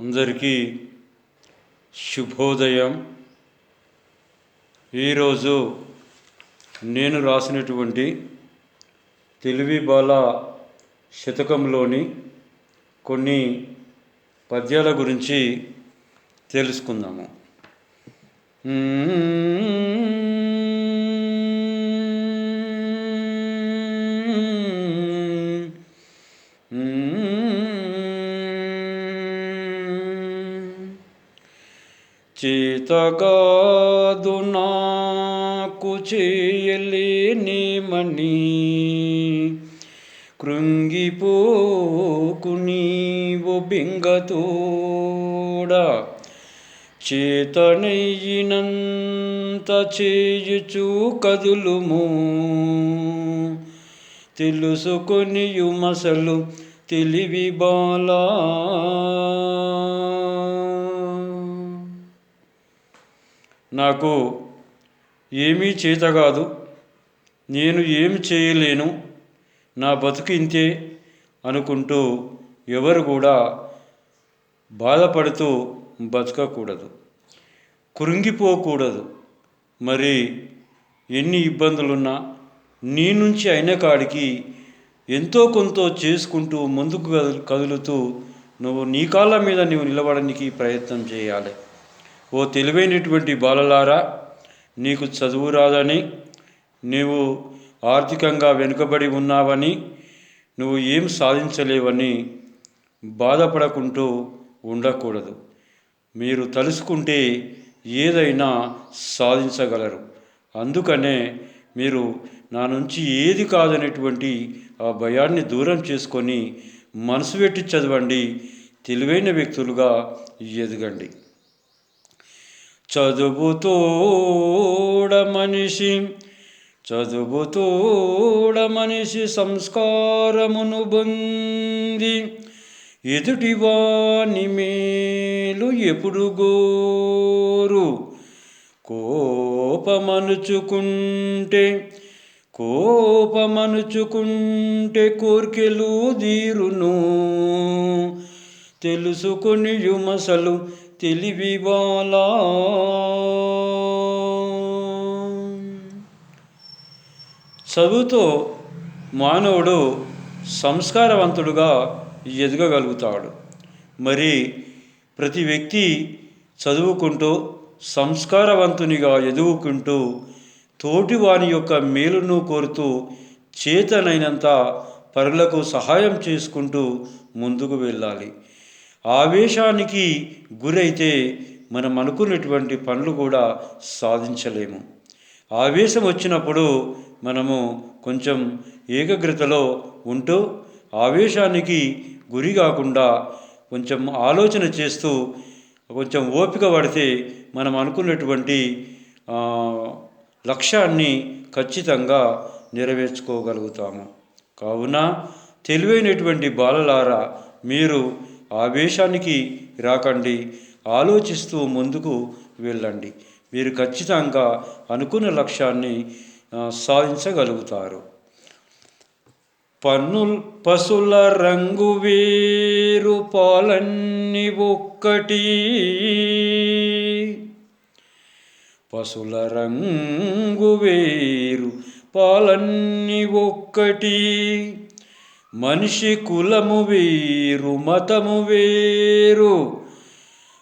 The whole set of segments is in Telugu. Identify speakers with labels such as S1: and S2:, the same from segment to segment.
S1: అందరికీ శుభోదయం. ఈరోజు నేను రాసినటువంటి తెలివి బాల శతకంలోని కొన్ని పద్యాల గురించి తెలుసుకుందాము. చేతగాదు కృంగిపోకుని చేయలేనేమని కృంగిపోకు నీవు బింగతోడ చేతనయ్యినంత చేయుచు కదులుము. తెలుసుకొని యుమసలు తెలివి బాలా నాకు ఏమీ చేత కాదు నేను ఏమి చేయలేను నా బతుకు ఇంతే అనుకుంటూ ఎవరు కూడా బాధపడుతూ బతకకూడదు. కృంగిపోకూడదు. మరి ఎన్ని ఇబ్బందులున్నా నీ నుంచి అయిన కాడికి ఎంతో కొంత చేసుకుంటూ ముందుకు కదులుతూ నువ్వు నీ కాళ్ళ మీద నువ్వు నిలబడడానికి ప్రయత్నం చేయాలి. ఓ తెలివైనటువంటి బాలలారా నీకు చదువు రాదని నీవు ఆర్థికంగా వెనుకబడి ఉన్నావని నువ్వు ఏం సాధించలేవని బాధపడకుంటూ ఉండకూడదు. మీరు తలుసుకుంటే ఏదైనా సాధించగలరు. అందుకనే మీరు నా నుంచి ఏది కాదనేటువంటి ఆ భయాన్ని దూరం చేసుకొని మనసు పెట్టి చదవండి. తెలివైన వ్యక్తులుగా ఎదగండి. చదువుతూడ మనిషి చదువుతోడ మనిషి సంస్కారమును బంది ఎదుటివాని మేలు ఎప్పుడు గోరు. కోపమనుచుకుంటే కోపమనుచుకుంటే కోర్కెలు దీరును తెలుసుకొని యుమసలు తెలివివాల. చదువుతో మానవుడు సంస్కారవంతుడుగా ఎదగగలుగుతాడు. మరి ప్రతి వ్యక్తి చదువుకుంటూ సంస్కారవంతునిగా ఎదుగుకుంటూ తోటివాని యొక్క మేలును కోరుతూ చేతనైనంత పరులకు సహాయం చేసుకుంటూ ముందుకు వెళ్ళాలి. ఆవేశానికి గురైతే మనం అనుకున్నటువంటి పనులు కూడా సాధించలేము. ఆవేశం వచ్చినప్పుడు మనము కొంచెం ఏకాగ్రతలో ఉంటూ ఆవేశానికి గురి కాకుండా కొంచెం ఆలోచన చేస్తూ కొంచెం ఓపిక పడితే మనం అనుకున్నటువంటి లక్ష్యాన్ని ఖచ్చితంగా నెరవేర్చుకోగలుగుతాము. కావున తెలివైనటువంటి బాలలారా మీరు ఆవేశానికి రాకండి ఆలోచిస్తూ ముందుకు వెళ్ళండి. మీరు ఖచ్చితంగా అనుకున్న లక్ష్యాన్ని సాధించగలుగుతారు. పన్ను పశుల రంగు వేరు పాలన్ని ఒక్కటి. పశుల రంగు వేరు పాలన్నీ ఒక్కటి. మనిషి కులము వేరు మతము వేరు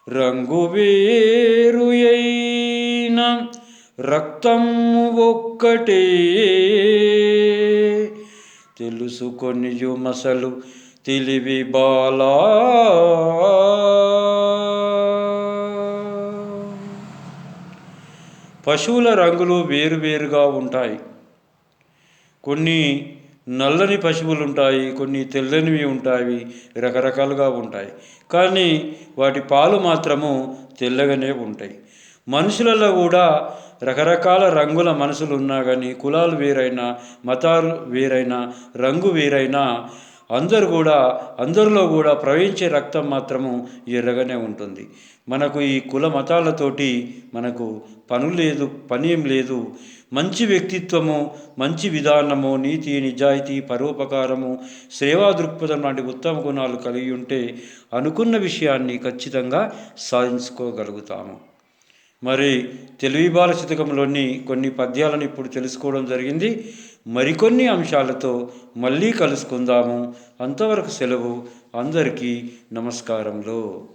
S1: రంగు వేరు అయిన రక్తము ఒక్కటే. తెలుసుకొని మసలు తెలివి బాలా. పశువుల రంగులు వేరువేరుగా ఉంటాయి. కొన్ని నల్లని పశువులు ఉంటాయి కొన్ని తెల్లనివి ఉంటాయి రకరకాలుగా ఉంటాయి. కానీ వాటి పాలు మాత్రము తెల్లగానే ఉంటాయి. మనుషులలో కూడా రకరకాల రంగుల మనసులు ఉన్నా కానీ కులాలు వేరైనా మతాలు వేరైనా రంగు వేరైనా అందరు కూడా అందరిలో కూడా ప్రవహించే రక్తం మాత్రము ఎర్రగానే ఉంటుంది. మనకు ఈ కుల మతాలతోటి మనకు పను లేదు పనేం లేదు. మంచి వ్యక్తిత్వము మంచి విధానము నీతి నిజాయితీ పరోపకారము సేవా దృక్పథం లాంటి ఉత్తమ గుణాలు కలిగి ఉంటే అనుకున్న విషయాన్ని ఖచ్చితంగా సాధించుకోగలుగుతాము. మరి తెలివి బాల శతకంలోని కొన్ని పద్యాలను ఇప్పుడు తెలుసుకోవడం జరిగింది. మరికొన్ని అంశాలతో మళ్ళీ కలుసుకుందాము. అంతవరకు సెలవు. అందరికీ నమస్కారములు.